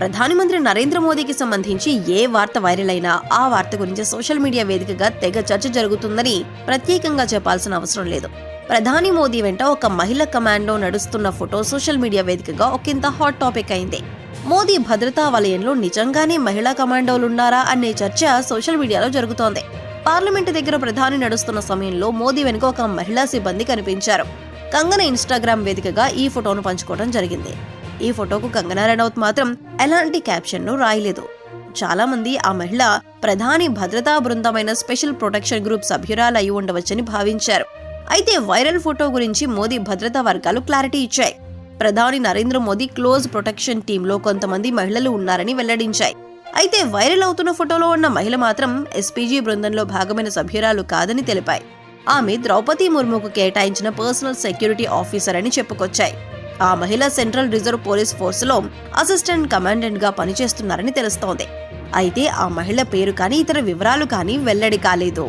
ప్రధాని మంత్రి నరేంద్ర మోదీకి సంబంధించి ఏ వార్త వైరల్ అయినా ఆ వార్త గురించి సోషల్ మీడియా వేదికగా తెగ చర్చ జరుగుతుందని ప్రత్యేకంగా చెప్పాల్సిన అవసరం లేదు. ప్రధాని మోదీ వెంట ఒక మహిళ కమాండో నడుస్తున్న ఫోటో సోషల్ మీడియా వేదికగా ఒకంత హాట్ టాపిక్ అయింది. మోదీ భద్రతా వలయంలో నిజంగానే మహిళా కమాండోలున్నారా అనే చర్చ సోషల్ మీడియాలో జరుగుతోంది. పార్లమెంటు దగ్గర ప్రధాని నడుస్తున్న సమయంలో మోదీ వెనుక ఒక మహిళా సిబ్బంది కనిపించారు. కంగన ఇన్స్టాగ్రామ్ వేదికగా ఈ ఫోటోను పంచుకోవడం జరిగింది. ఈ ఫోటోకు కంగనా రనౌత్ మాత్రం ఎలాంటి క్యాప్షన్ను రాయలేదు. చాలా మంది ఆ మహిళ ప్రధాని భద్రతా బృందమైన స్పెషల్ ప్రొటెక్షన్ గ్రూప్ సభ్యురాలు అయి ఉండవచ్చని భావించారు. అయితే వైరల్ ఫోటో గురించి మోదీ భద్రతా వర్గాలు క్లారిటీ ఇచ్చాయి. ప్రధాని నరేంద్ర మోదీ క్లోజ్ ప్రొటెక్షన్ టీంలో కొంతమంది మహిళలు ఉన్నారని వెల్లడించాయి. అయితే వైరల్ అవుతున్న ఫోటోలో ఉన్న మహిళ మాత్రం ఎస్పీజీ బృందంలో భాగమైన సభ్యురాలు కాదని తెలిపాయి. ఆమె ద్రౌపది ముర్ముకు కేటాయించిన పర్సనల్ సెక్యూరిటీ ఆఫీసర్ అని చెప్పుకొచ్చాయి. ఆ మహిళ సెంట్రల్ రిజర్వ్ పోలీస్ ఫోర్స్లో అసిస్టెంట్ కమాండెంట్గా పనిచేస్తున్నారని తెలుస్తోంది. అయితే ఆ మహిళ పేరు కానీ ఇతర వివరాలు కానీ వెల్లడి కాలేదు.